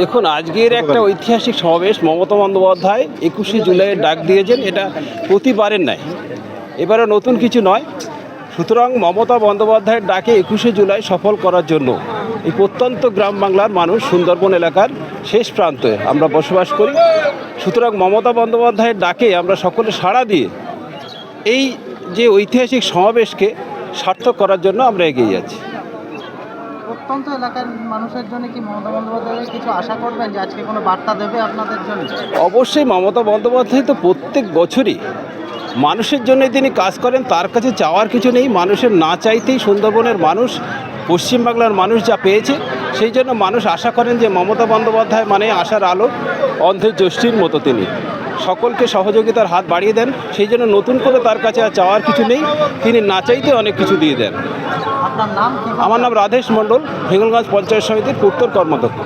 দেখুন, আজকের একটা ঐতিহাসিক সমাবেশ মমতা বন্দ্যোপাধ্যায় একুশে জুলাইয়ের ডাক দিয়েছেন, এটা প্রতিবারের নাই এবারে নতুন কিছু নয়। সুতরাং মমতা বন্দ্যোপাধ্যায়ের ডাকে একুশে জুলাই সফল করার জন্য এই প্রত্যন্ত গ্রাম বাংলার মানুষ সুন্দরবন এলাকার শেষ প্রান্তে আমরা বসবাস করি। সুতরাং মমতা বন্দ্যোপাধ্যায়ের ডাকে আমরা সকলে সাড়া দিয়ে এই যে ঐতিহাসিক সমাবেশকে সার্থক করার জন্য আমরা এগিয়ে যাচ্ছি। প্রত্যন্ত এলাকার মানুষের জন্য কি মমতা বন্দ্যোপাধ্যায় কিছু আশা করবেন যে আজকে কোনো বার্তা দেবে আপনাদের জন্য? অবশ্যই মমতা বন্দ্যোপাধ্যায় তো প্রত্যেক বছরই মানুষের জন্য তিনি কাজ করেন, তার কাছে চাওয়ার কিছু নেই। মানুষের না চাইতেই সুন্দরবনের মানুষ পশ্চিমবাংলার মানুষ যা পেয়েছে, সেই জন্য মানুষ আশা করেন যে মমতা বন্দ্যোপাধ্যায় মানে আশার আলো অন্ধের মতো তিনি। সকলকে সহযোগিতার হাত বাড়িয়ে দেন, সেই জন্য নতুন করে তার কাছে আর চাওয়ার কিছু নেই। তিনি না চাইতে অনেক কিছু দিয়ে দেন। আপনার নাম আমার নাম রাধেশ মণ্ডল হিঙ্গলগঞ্জ পঞ্চায়েত সমিতির উত্তর কর্মদক্ষ